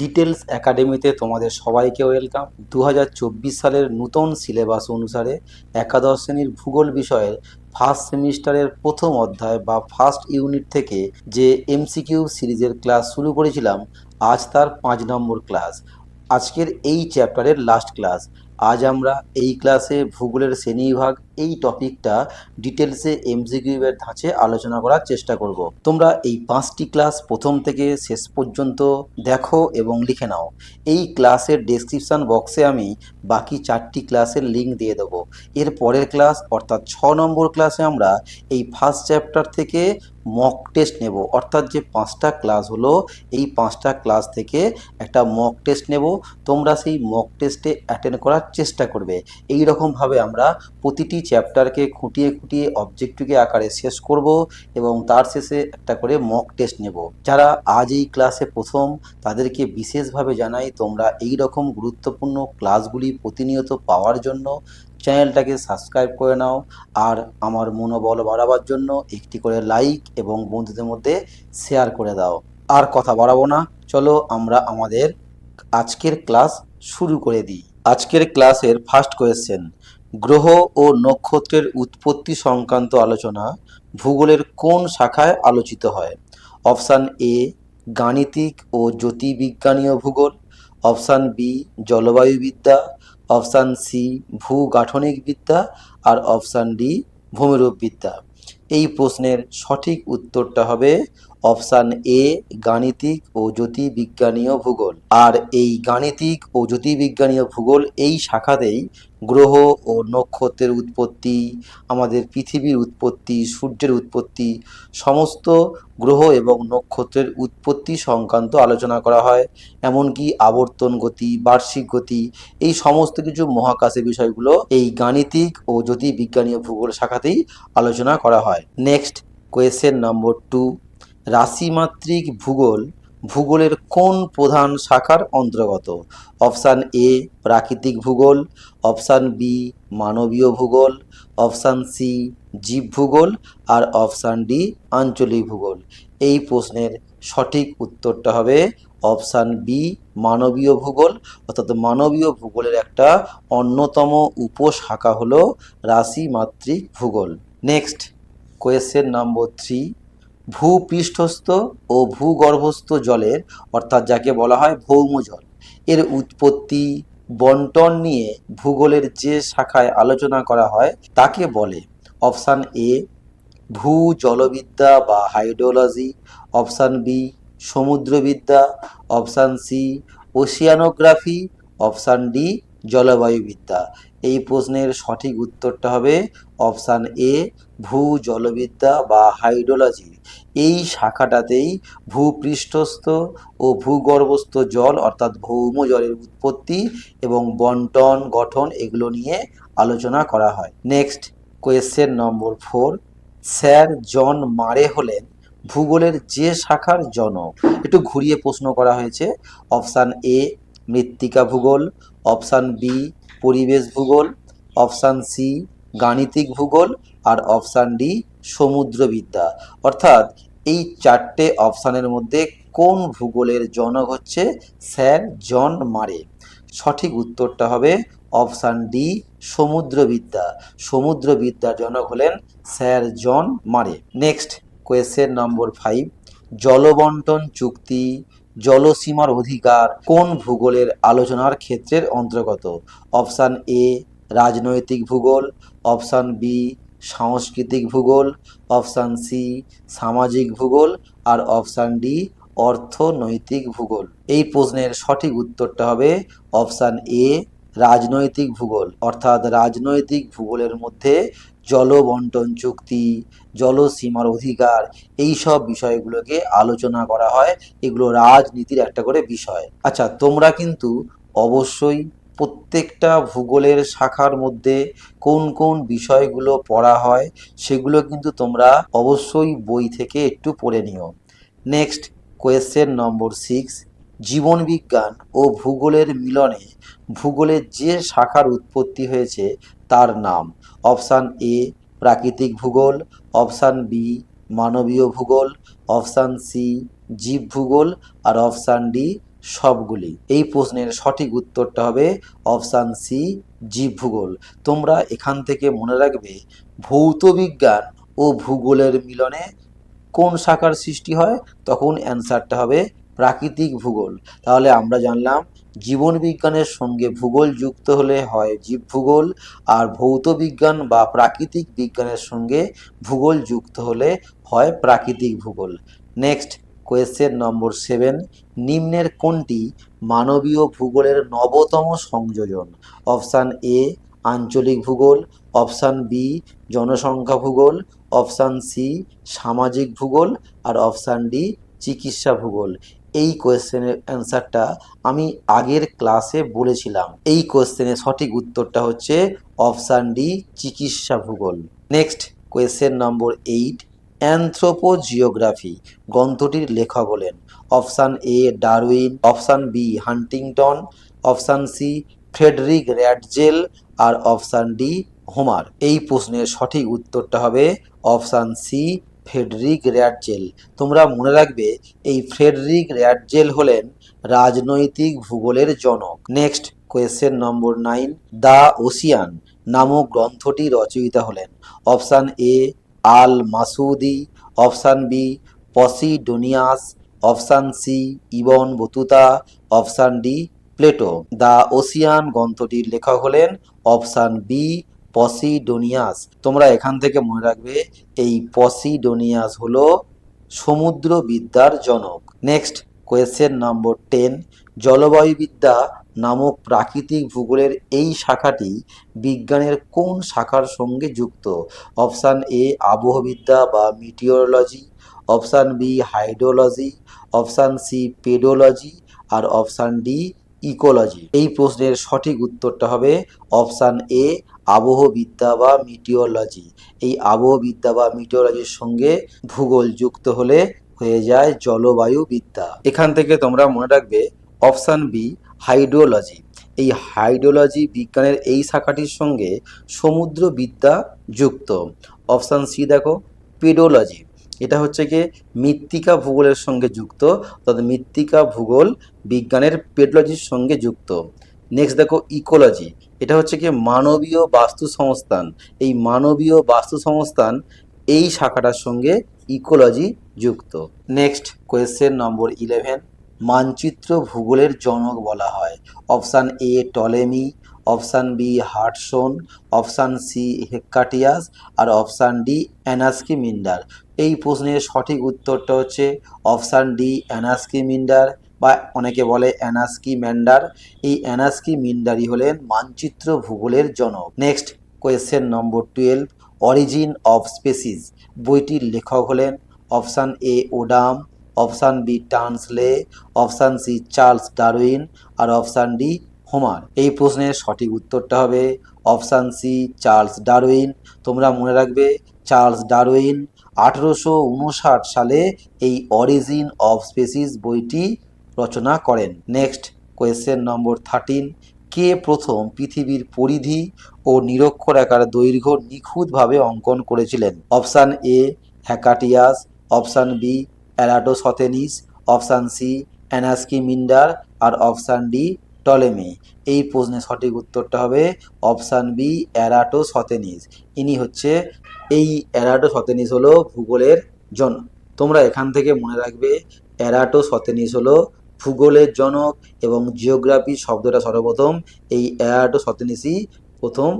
Details একাডেমিতে তোমাদের সবাইকে ওয়েলকাম। দু হাজার চব্বিশ সালের নূতন সিলেবাস অনুসারে একাদশ শ্রেণির ভূগোল বিষয়ের ফার্স্ট সেমিস্টারের প্রথম অধ্যায় বা ফার্স্ট ইউনিট থেকে যে এমসিকিউ সিরিজের ক্লাস শুরু করেছিলাম, আজ তার পাঁচ নম্বর ক্লাস আজকের এই চ্যাপ্টারের লাস্ট ক্লাস আজ আমরা এই ক্লাসে ভূগোলের শ্রেণীবিভাগ এই টপিকটা ডিটেলসে এমসিকিউ এর ধাঁচে আলোচনা করার চেষ্টা করব। তোমরা এই পাঁচটি ক্লাস প্রথম থেকে শেষ পর্যন্ত দেখো এবং লিখে নাও। এই ক্লাসের ডেসক্রিপশন বক্সে আমি বাকি চারটি ক্লাসের লিঙ্ক দিয়ে দেবো। এর পরের ক্লাস, অর্থাৎ ছ নম্বর ক্লাসে আমরা এই ফার্স্ট চ্যাপ্টার থেকে মক টেস্ট নেব। অর্থাৎ যে পাঁচটা ক্লাস হলো, এই পাঁচটা ক্লাস থেকে একটা মক টেস্ট নেব। তোমরা সেই মক টেস্টে অ্যাটেন্ড করার চেষ্টা করবে। এই রকমভাবে আমরা প্রতিটি চ্যাপ্টারকে খুঁটিয়ে খুঁটিয়ে অবজেক্টিভে আকারে শেষ করব এবং তার শেষে একটা করে মক টেস্ট নেব। যারা আজ এই ক্লাসে প্রথম, তাদেরকে বিশেষভাবে জানাই তোমরা এই রকম গুরুত্বপূর্ণ ক্লাসগুলি প্রতিনিয়ত পাওয়ার জন্য চ্যানেলটাকে সাবস্ক্রাইব করে নাও আর আমার মনোবল বাড়াবার জন্য একটি করে লাইক এবং বন্ধুদের মধ্যে শেয়ার করে দাও। আর কথা বাড়াবো না, চলো আমরা আমাদের আজকের ক্লাস শুরু করে দিই। আজকের ক্লাসের ফার্স্ট কোয়েশ্চেন গ্রহ ও নক্ষত্রের উৎপত্তি সংক্রান্ত আলোচনা ভূগোলের কোন শাখায় আলোচিত হয়? অপশান এ, গাণিতিক ও জ্যোতির্বিজ্ঞানীয় ভূগোল। অপশান বি, জলবায়ুবিদ্যা। অপশান সি, ভূগাঠনিক বিদ্যা। আর অপশান ডি, ভূমিরূপবিদ্যা। এই প্রশ্নের সঠিক উত্তরটা হবে অপশান এ, গাণিতিক ও জ্যোতির্বিজ্ঞানীয় ভূগোল। আর এই গাণিতিক ও জ্যোতির্বিজ্ঞানীয় ভূগোল এই শাখাতেই গ্রহ ও নক্ষত্রের উৎপত্তি, আমাদের পৃথিবীর উৎপত্তি, সূর্যের উৎপত্তি, সমস্ত গ্রহ এবং নক্ষত্রের উৎপত্তি সংক্রান্ত আলোচনা করা হয়। এমনকি আবর্তন গতি, বার্ষিক গতি, এই সমস্ত কিছু মহাকাশের বিষয়গুলো এই গাণিতিক ও জ্যোতির্বিজ্ঞানীয় ভূগোল শাখাতেই আলোচনা করা হয়। নেক্সট কোয়েশ্চেন নম্বর টু রাশিমাত্রিক ভূগোল ভূগোলের কোন প্রধান শাখার অন্তর্গত? অপশান এ, প্রাকৃতিক ভূগোল, অপশান বি, মানবীয় ভূগোল, অপশান সি, জীব ভূগোল, আর অপশান ডি, আঞ্চলিক ভূগোল। এই প্রশ্নের সঠিক উত্তরটা হবে অপশান বি, মানবীয় ভূগোল। অর্থাৎ মানবীয় ভূগোলের একটা অন্যতম উপশাখা হলো রাশিমাত্রিক ভূগোল। নেক্সট কোয়েশ্চেন নম্বর থ্রি ভূপৃষ্ঠস্থ ও ভূগর্ভস্থ জলের, অর্থাৎ যাকে বলা হয় ভৌম জল, এর উৎপত্তি বন্টন নিয়ে ভূগোলের যে শাখায় আলোচনা করা হয়, তাকে বলে অপশান এ ভূ জলবিদ্যা বা hydrology, option B, সমুদ্রবিদ্যা, option C, oceanography, option D জলবায়ুবিদ্যা এই প্রশ্নের সঠিক উত্তরটা হবে অপশান এ ভূ জলবিদ্যা বা হাইড্রোলজি। এই শাখাটাতেই ভূপৃষ্ঠস্থ ও ভূগর্ভস্থ জল, অর্থাৎ ভৌম জলের উৎপত্তি এবং বন্টন, গঠন এগুলো নিয়ে আলোচনা করা হয়। Next, question number four. Sir John Murray হলেন ভূগোলের যে শাখার জনক। একটু ঘুরিয়ে প্রশ্ন করা হয়েছে। অপশান এ, মৃত্তিকা ভূগোল অপশান বি, পরিবেশ ভূগোল, অপশান সি, গাণিতিক ভূগোল, আর অপশান ডি, সমুদ্রবিদ্যা। অর্থাৎ এই চারটে অপশানের মধ্যে কোন ভূগোলের জনক হচ্ছে স্যার জন মারে? সঠিক উত্তরটা হবে অপশান ডি, সমুদ্রবিদ্যা। সমুদ্রবিদ্যার জনক হলেন sir John Murray. Next, question number five জলবন্টন চুক্তি জলসীমার অধিকার কোন ভূগোলের আলোচনার ক্ষেত্রের অন্তর্গত? অপশান এ, রাজনৈতিক ভূগোল। অপশান বি, সাংস্কৃতিক ভূগোল। অপশান সি, সামাজিক ভূগোল। আর অপশান ডি, অর্থনৈতিক ভূগোল। এই প্রশ্নের সঠিক উত্তরটা হবে অপশান এ রাজনৈতিক ভূগোল, অর্থাৎ রাজনৈতিক ভূগোলের মধ্যে জলবন্টন চুক্তি, জলসীমার অধিকার এই সব বিষয়গুলোকে আলোচনা করা হয়। এগুলো রাজনীতির একটা করে বিষয়। আচ্ছা তোমরা কিন্তু অবশ্যই প্রত্যেকটা ভূগোলের শাখার মধ্যে কোন কোন বিষয়গুলো পড়া হয়, সেগুলো কিন্তু তোমরা অবশ্যই বই থেকে একটু পড়ে নিও। নেক্সট কোয়েশ্চেন নম্বর সিক্স জীবনবিজ্ঞান ও ভূগোলের মিলনে ভূগোলের যে শাখার উৎপত্তি হয়েছে তার নাম। অপশান এ, প্রাকৃতিক ভূগোল, অপশান বি, মানবীয় ভূগোল, অপশান সি, জীব ভূগোল, আর অপশান ডি, সবগুলি। এই প্রশ্নের সঠিক উত্তরটা হবে অপশান সি, জীব ভূগোল। তোমরা এখান থেকে মনে রাখবে ভৌত বিজ্ঞান ও ভূগোলের মিলনে কোন শাখার সৃষ্টি হয়? তখন অ্যান্সারটা হবে প্রাকৃতিক ভূগোল। তাহলে আমরা জানলাম, জীবন বিজ্ঞানের সঙ্গে ভূগোল যুক্ত হলে হয় জীব ভূগোল, আর ভৌত বিজ্ঞান বা প্রাকৃতিক বিজ্ঞানের সঙ্গে ভূগোল যুক্ত হলে হয় প্রাকৃতিক ভূগোল। নেক্সট কোয়েশ্চেন নম্বর সেভেন নিম্নের কোনটি মানবীয় ভূগোলের নবতম সংযোজন? অপশান এ আঞ্চলিক ভূগোল অপশান বি জনসংখ্যা ভূগোল অপশান সি সামাজিক ভূগোল, আর অপশান ডি চিকিৎসা ভূগোল। এই কোয়েশ্চেনের অ্যান্সারটা আমি আগের ক্লাসে বলেছিলাম। এই কোয়েশ্চেনের সঠিক উত্তরটা হচ্ছে অপশান ডি চিকিৎসা ভূগোল। Next question number eight anthropogeography গ্রন্থটির লেখক হলেন। Option A Darwin option B Huntington option C Friedrich Ratzel R option D Homer এই প্রশ্নের সঠিক উত্তরটা হবে অপশান সি ফ্রেডরিক র্যাডজেল তোমরা মনে রাখবে, এই ফ্রেডরিক র্যাডজেল হলেন রাজনৈতিক ভূগোলের জনক। Next question number nine, the ocean নামক গ্রন্থটি রচয়িতা হলেন। Option A, Al Masudi, option B, Posidonius, option C, Ibn Battuta, option D, Plato. The ocean গ্রন্থটির লেখক হলেন, অপশান বি পসিডোনিয়াস। তোমরা এখান থেকে মনে রাখবে, এই পসিডোনিয়াস হলো সমুদ্রবিদ্যার জনক। নেক্সট কোয়েশ্চেন নম্বর টেন জলবায়ুবিদ্যা নামক প্রাকৃতিক ভূগোলের এই শাখাটি বিজ্ঞানের কোন শাখার সঙ্গে যুক্ত? অপশান এ আবহবিদ্যা বা meteorology option B hydrology option C pedology আর অপশান ডি ইকোলজি। এই প্রশ্নের সঠিক উত্তরটা হবে অপশান এ, আবহবিদ্যা বা মিটিওলজি। এই আবহবিদ্যা বা মিটিওলজির সঙ্গে ভূগোল যুক্ত হলে হয়ে যায় জলবায়ু বিদ্যা এখান থেকে তোমরা মনে রাখবে অপশান বি, হাইড্রোলজি। এই হাইড্রোলজি বিজ্ঞানের এই শাখাটির সঙ্গে সমুদ্র বিদ্যা যুক্ত। অপশান সি দেখো, পেডোলজি। এটা হচ্ছে কি মৃত্তিকা ভূগোলের সঙ্গে যুক্ত, অর্থাৎ মৃত্তিকা ভূগোল বিজ্ঞানের পেডোলজির সঙ্গে যুক্ত। নেক্সট দেখো ইকোলজি, এটা হচ্ছে কি মানবীয় বাস্তু সংস্থান এই মানবীয় বাস্তু সংস্থান এই শাখাটার সঙ্গে ইকোলজি যুক্ত। নেক্সট কোয়েশ্চেন নম্বর ইলেভেন মানচিত্র ভূগোলের জনক বলা হয়। Option A Ptolemy option B Hartshorne, option C Hecataeus, R option D Anaximander এই প্রশ্নের সঠিক উত্তরটা হচ্ছে অপশান ডি অ্যানাস্কি মিন্ডার বা অনেকে বলে অ্যানাস্কি ম্যান্ডার এই অ্যানাস্কি মিন্ডারই হলেন মানচিত্র ভূগোলের জনক। Next, question number twelve, origin of species. বইটির লেখক হলেন option A Odum, option B Tansley, option C Charles Darwin, R option D Homer এই প্রশ্নের সঠিক উত্তরটা হবে অপশান সি, চার্লস ডারউইন। তোমরা মনে রাখবে চার্লস ডারউইন আঠেরোশো উনষাট সালে এই অরিজিন অফ স্পেসিস বইটি রচনা করেন। Next, question number thirteen. কে প্রথম পৃথিবীর পরিধি ও নিরক্ষরেখার দৈর্ঘ্য নিখুঁতভাবে অঙ্কন করেছিলেন? Option A, Hecataeus. Option B Eratosthenes option C Anaximander R option D Ptolemy এই প্রশ্নের সঠিক উত্তরটা হবে অপশান বি অ্যারাটোসথেনিস ইনি হচ্ছে এই অ্যারাটোসথেনিস হলো ভূগোলের জন তোমরা এখান থেকে মনে রাখবে অ্যারাটোসথেনিস হলো ভূগোলের জনক এবং জিওগ্রাফি শব্দটা সর্বপ্রথম এই অ্যারাটোসথেনিসই প্রথম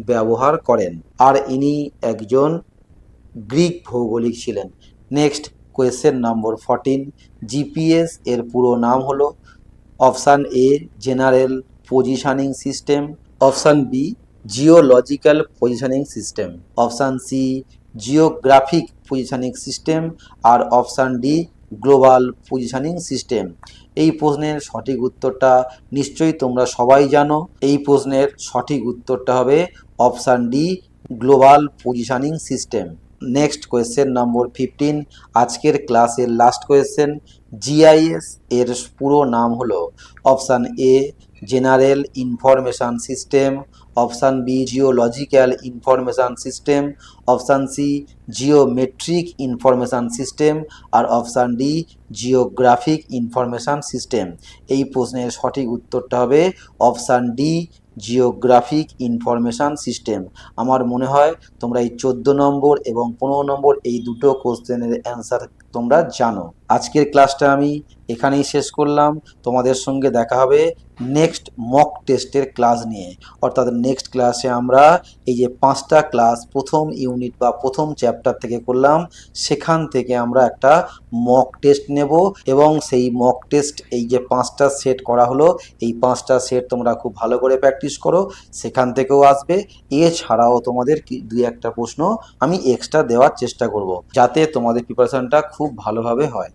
ব্যবহার করেন। আর ইনি একজন গ্রিক ভৌগোলিক ছিলেন। Next question number fourteen, GPS এর পুরো নাম হলো option A, general positioning system. Option B, geological positioning system. Option C, geographic positioning system. R option D, global positioning system. এই প্রশ্নের সঠিক উত্তরটা নিশ্চয়ই তোমরা সবাই জানো। এই প্রশ্নের সঠিক উত্তরটা হবে option D, global positioning system. Next question number fifteen আজকের ক্লাসের লাস্ট কোয়েশ্চেন জিআইএস এর পুরো নাম হলো option A general information system option B geological information system option C geometric information system R option D geographic information system এই প্রশ্নের সঠিক উত্তরটা হবে option D geographic information system. আমার মনে হয় তোমরা এই চোদ্দ নম্বর এবং পনেরো নম্বর এই দুটো কোশ্চেনের অ্যান্সার তোমরা জানো। আজকের ক্লাসটা আমি এখানেই শেষ করলাম। তোমাদের সঙ্গে দেখা হবে নেক্সট মক টেস্টের ক্লাস নিয়ে। অর্থাৎ নেক্সট ক্লাসে আমরা এই যে পাঁচটা ক্লাস প্রথম ইউনিট বা প্রথম চ্যাপ্টার থেকে করলাম, সেখান থেকে আমরা একটা মক টেস্ট নেব এবং সেই মক টেস্ট এই যে পাঁচটা সেট করা হলো, এই পাঁচটা সেট তোমরা খুব ভালো করে প্র্যাকটিস করো, সেখান থেকেও আসবে। এছাড়াও তোমাদের দুই একটা প্রশ্ন আমি এক্সট্রা দেওয়ার চেষ্টা করব, যাতে তোমাদের প্রিপারেশনটা খুব ভালোভাবে হয়।